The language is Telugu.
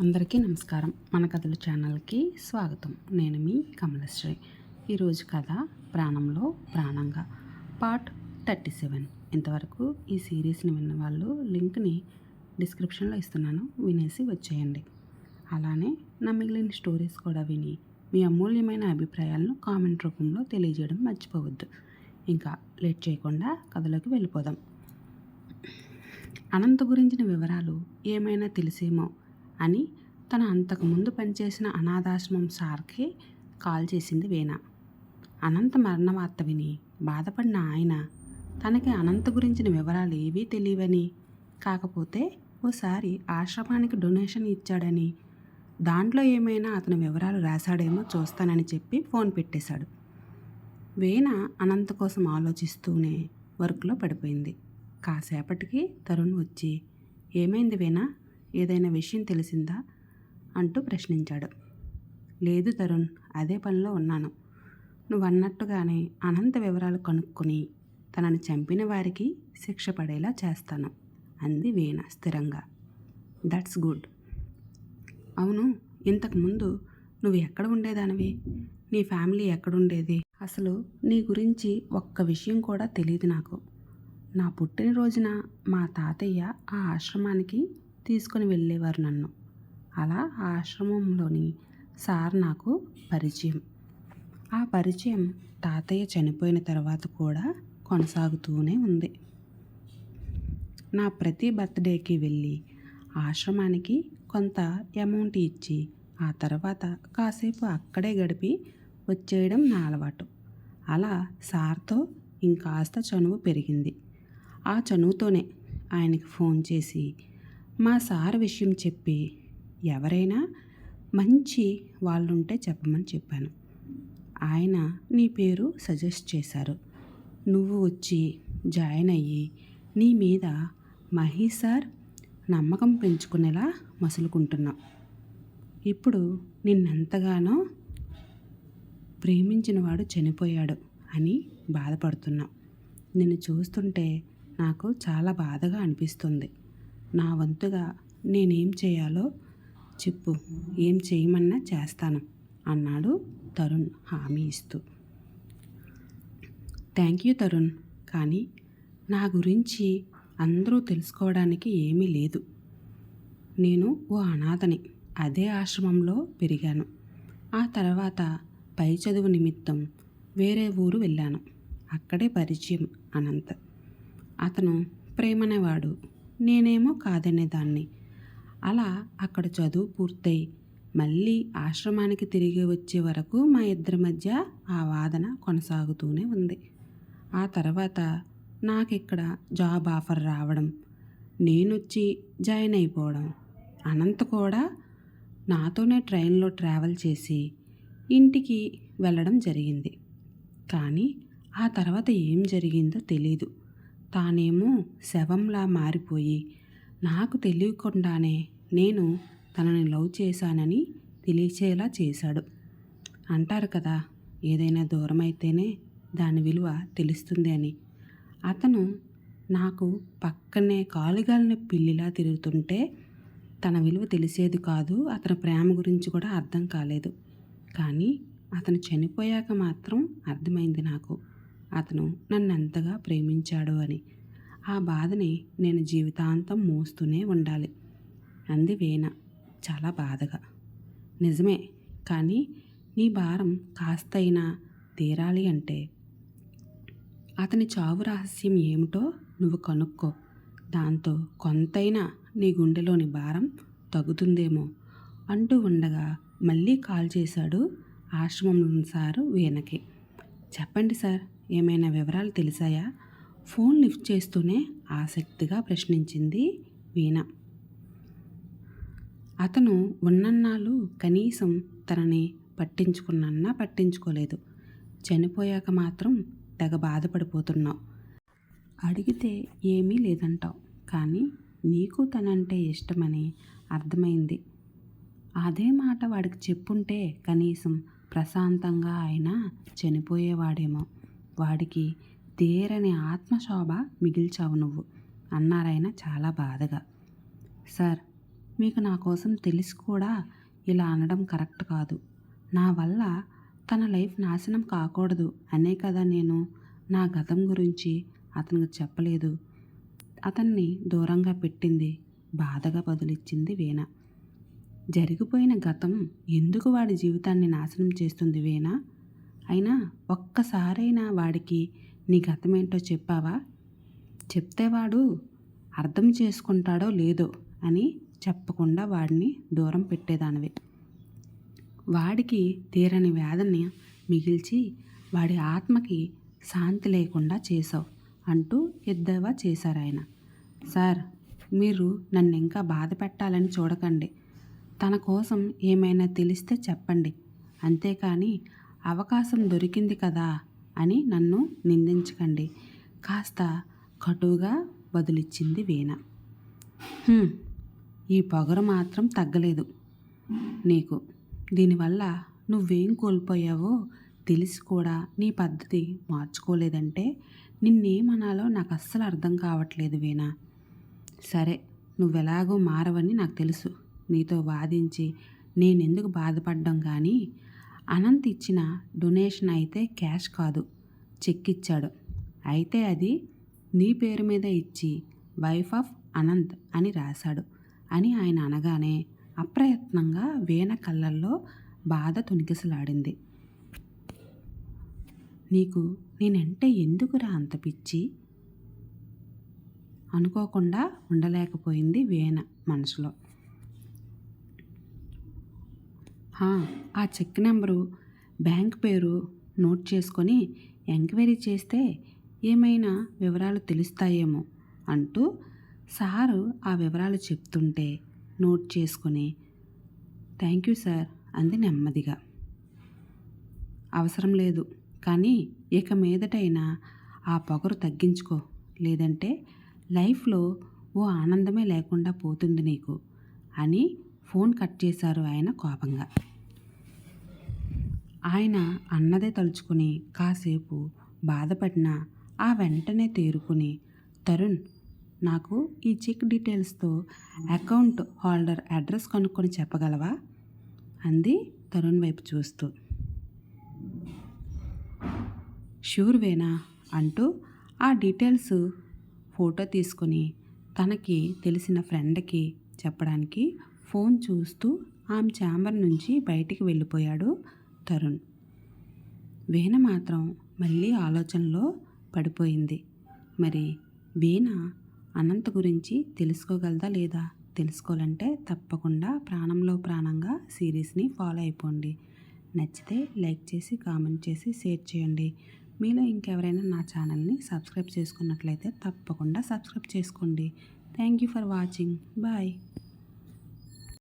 అందరికీ నమస్కారం. మన కథల ఛానల్కి స్వాగతం. నేను మీ కమలశ్రీ. ఈరోజు కథ ప్రాణంలో ప్రాణంగా పార్ట్ థర్టీ సెవెన్. ఇంతవరకు ఈ సిరీస్ని విన్న వాళ్ళు లింక్ని డిస్క్రిప్షన్లో ఇస్తున్నాను. వినేసి వచ్చేయండి. అలానే నా మిగిలిన స్టోరీస్ కూడా విని మీ అమూల్యమైన అభిప్రాయాలను కామెంట్ రూపంలో తెలియజేయడం మర్చిపోవద్దు. ఇంకా లేట్ చేయకుండా కథలోకి వెళ్ళిపోదాం. అనంత గురించిన వివరాలు ఏమైనా తెలిసేమో అని తన అంతకుముందు పనిచేసిన అనాథాశ్రమం సార్కి కాల్ చేసింది వీణ. అనంత మరణ వార్త విని బాధపడిన ఆయన తనకి అనంత గురించిన వివరాలు ఏవీ తెలియవని కాకపోతే ఓసారి ఆశ్రమానికి డొనేషన్ ఇచ్చాడని దాంట్లో ఏమైనా అతని వివరాలు రాశాడేమో చూస్తానని చెప్పి ఫోన్ పెట్టేశాడు. వీణ అనంత కోసం ఆలోచిస్తూనే వర్క్లో పడిపోయింది. కాసేపటికి తరుణ్ వచ్చి ఏమైంది వీణ? ఏదైనా విషయం తెలిసిందా? అంటూ ప్రశ్నించాడు. లేదు తరుణ్ అదే పనిలో ఉన్నాను. నువ్వు అన్నట్టుగానే అనంత వివరాలు కనుక్కొని తనని చంపిన వారికి శిక్ష పడేలా చేస్తాను అంది వీణ స్థిరంగా. That's good. అవును ఇంతకుముందు నువ్వు ఎక్కడ ఉండేదానివి? నీ ఫ్యామిలీ ఎక్కడుండేది? అసలు నీ గురించి ఒక్క విషయం కూడా తెలియదు నాకు. నా పుట్టినరోజున మా తాతయ్య ఆ ఆశ్రమానికి తీసుకుని వెళ్ళేవారు నన్ను. అలా ఆ ఆశ్రమంలోని సార్ నాకు పరిచయం. ఆ పరిచయం తాతయ్య చనిపోయిన తర్వాత కూడా కొనసాగుతూనే ఉంది. నా ప్రతి బర్త్డేకి వెళ్ళి ఆశ్రమానికి కొంత అమౌంట్ ఇచ్చి ఆ తర్వాత కాసేపు అక్కడే గడిపి వచ్చేయడం నా అలవాటు. అలా సార్తో ఇంకాస్త చనువు పెరిగింది. ఆ చనువుతోనే ఆయనకి ఫోన్ చేసి మా సార్ విషయం చెప్పి ఎవరైనా మంచి వాళ్ళుంటే చెప్పమని చెప్పాను. ఆయన నీ పేరు సజెస్ట్ చేశారు. నువ్వు వచ్చి జాయిన్ అయ్యి నీ మీద మహీ సార్ నమ్మకం పెంచుకునేలా మసులుకుంటున్నావు. ఇప్పుడు నిన్నెంతగానో ప్రేమించినవాడు చనిపోయాడు అని బాధపడుతున్నావు. నిన్ను చూస్తుంటే నాకు చాలా బాధగా అనిపిస్తుంది. నా వంతుగా నేనేం చేయాలో చెప్పు. ఏం చేయమన్నా చేస్తాను అన్నాడు తరుణ్ హామీ ఇస్తూ. Thank you Tarun. కానీ నా గురించి అందరూ తెలుసుకోవడానికి ఏమీ లేదు. నేను ఓ అనాథని. అదే ఆశ్రమంలో పెరిగాను. ఆ తర్వాత పై చదువు నిమిత్తం వేరే ఊరు వెళ్ళాను. అక్కడే పరిచయం అనంత. అతను ప్రేమనేవాడు. నేనేమో కాదనేదాన్ని. అలా అక్కడ చదువు పూర్తయి మళ్ళీ ఆశ్రమానికి తిరిగి వచ్చే వరకు మా ఇద్దరి మధ్య ఆ వాదన కొనసాగుతూనే ఉంది. ఆ తర్వాత నాకు ఇక్కడ జాబ్ ఆఫర్ రావడం నేనొచ్చి జాయిన్ అయిపోవడం అనంత కూడా నాతోనే ట్రైన్లో ట్రావెల్ చేసి ఇంటికి వెళ్ళడం జరిగింది. కానీ ఆ తర్వాత ఏం జరిగిందో తెలీదు. తానేమో శవంలా మారిపోయి నాకు తెలియకుండానే నేను తనని లవ్ చేశానని తెలియచేలా చేశాడు. అంటారు కదా ఏదైనా దూరం అయితేనే దాని విలువ తెలుస్తుంది అని. అతను నాకు పక్కనే కాలుగాలిన పిల్లిలా తిరుగుతుంటే తన విలువ తెలిసేది కాదు అతని ప్రేమ గురించి కూడా అర్థం కాలేదు. కానీ అతను చనిపోయాక మాత్రం అర్థమైంది నాకు. అతను నన్ను ఎంతగా ప్రేమించాడు అని. ఆ బాధని నేను జీవితాంతం మోస్తూనే ఉండాలి. అంది వీణ. చాలా బాధగా. నిజమే కానీ నీ భారం కాస్తైనా తీరాలి అంటే. అతని చావు రహస్యం ఏమిటో నువ్వు కనుక్కో. దాంతో కొంతైనా నీ గుండెలోని భారం తగ్గుతుందేమో అంటూ ఉండగా మళ్ళీ కాల్ చేశాడు ఆశ్రమం సారు వీణకి. చెప్పండి సార్. ఏమైనా వివరాలు తెలిసాయా? ఫోన్ లిఫ్ట్ చేస్తూనే ఆసక్తిగా ప్రశ్నించింది వీణ. అతను ఉన్నన్నాళ్ళు కనీసం తనని పట్టించుకున్నన్నా పట్టించుకోలేదు. చనిపోయాక మాత్రం తెగ బాధపడిపోతున్నావు. అడిగితే ఏమీ లేదంటావు. కానీ నీకు తనంటే ఇష్టమని అర్థమైంది. అదే మాట వాడికి చెప్పుంటే కనీసం ప్రశాంతంగా ఆయన చనిపోయేవాడేమో. వాడికి తీరని ఆత్మశోభ మిగిల్చావు నువ్వు అన్నారాయన చాలా బాధగా. సార్ మీకు నా కోసం తెలిసి కూడా ఇలా అనడం కరెక్ట్ కాదు. నా వల్ల తన లైఫ్ నాశనం కాకూడదు అనే కదా నేను నా గతం గురించి అతనికి చెప్పలేదు. అతన్ని దూరంగా పెట్టింది బాధగా బదులిచ్చింది వీణ. జరిగిపోయిన గతం ఎందుకు వాడి జీవితాన్ని నాశనం చేస్తుంది వీణ? అయినా ఒక్కసారైనా వాడికి నీ గతమేంటో చెప్పావా? చెప్తే వాడు అర్థం చేసుకుంటాడో లేదో అని చెప్పకుండా వాడిని దూరం పెట్టేదానివి. వాడికి తీరని వేదన మిగిల్చి వాడి ఆత్మకి శాంతి లేకుండా చేసావు అంటూ ఎద్దవా చేశారు ఆయన. సార్ మీరు నన్ను ఇంకా బాధ పెట్టాలని చూడకండి. తన కోసం ఏమైనా తెలిస్తే చెప్పండి. అంతేకాని అవకాశం దొరికింది కదా అని నన్ను నిందించకండి. కాస్త కటుగా బదులిచ్చింది వీణ. ఈ పొగరు మాత్రం తగ్గలేదు. నీకు దీనివల్ల నువ్వేం కోల్పోయావో తెలిసి కూడా నీ పద్ధతి మార్చుకోలేదంటే నిన్నేమనాలో నాకు అస్సలు అర్థం కావట్లేదు వీణ. సరే నువ్వెలాగో మారవని నాకు తెలుసు. నీతో వాదించి నేనెందుకు బాధపడ్డం కానీ అనంత్ ఇచ్చిన డొనేషన్ అయితే క్యాష్ కాదు. చెక్ ఇచ్చాడు. అయితే అది నీ పేరు మీద ఇచ్చి వైఫ్ ఆఫ్ అనంత్ అని రాశాడు అని ఆయన అనగానే అప్రయత్నంగా వీణ కళ్ళల్లో బాధ తొనికిసలాడింది నీకు నేనంటే ఎందుకురా అంత పిచ్చి? అనుకోకుండా ఉండలేకపోయింది వీణ మనసులో. ఆ చెక్ నెంబరు బ్యాంక్ పేరు నోట్ చేసుకొని ఎంక్వైరీ చేస్తే ఏమైనా వివరాలు తెలుస్తాయేమో అంటూ సారు ఆ వివరాలు చెప్తుంటే నోట్ చేసుకొని థ్యాంక్ యూ సార్ అంది నెమ్మదిగా. అవసరం లేదు కానీ ఇక మీదటైనా ఆ పొగరు తగ్గించుకో లేదంటే లైఫ్లో ఓ ఆనందమే లేకుండా పోతుంది నీకు అని ఫోన్ కట్ చేశారు ఆయన కోపంగా. ఆయన అన్నదే తలుచుకుని కాసేపు బాధపడినా ఆ వెంటనే తేరుకుని తరుణ్ నాకు ఈ చెక్ డీటెయిల్స్తో అకౌంట్ హోల్డర్ అడ్రస్ కనుక్కొని చెప్పగలవా? అంది తరుణ్ వైపు చూస్తూ. షూర్వేనా అంటూ ఆ డీటెయిల్స్ ఫోటో తీసుకొని తనకి తెలిసిన ఫ్రెండ్కి చెప్పడానికి ఫోన్ చూస్తూ ఆమె ఛాంబర్ నుంచి బయటికి వెళ్ళిపోయాడు తరుణ్. వీణ మాత్రం మళ్ళీ ఆలోచనలో పడిపోయింది. మరి వీణ అనంత్ గురించి తెలుసుకోగలదా లేదా? తెలుసుకోవాలంటే తప్పకుండా ప్రాణంలో ప్రాణంగా సిరీస్ని ఫాలో అయిపోండి. నచ్చితే లైక్ చేసి కామెంట్ చేసి షేర్ చేయండి. మీలో ఇంకెవరైనా నా ఛానల్ని సబ్స్క్రైబ్ చేసుకున్నట్లయితే తప్పకుండా సబ్స్క్రైబ్ చేసుకోండి. Thank you for watching. Bye.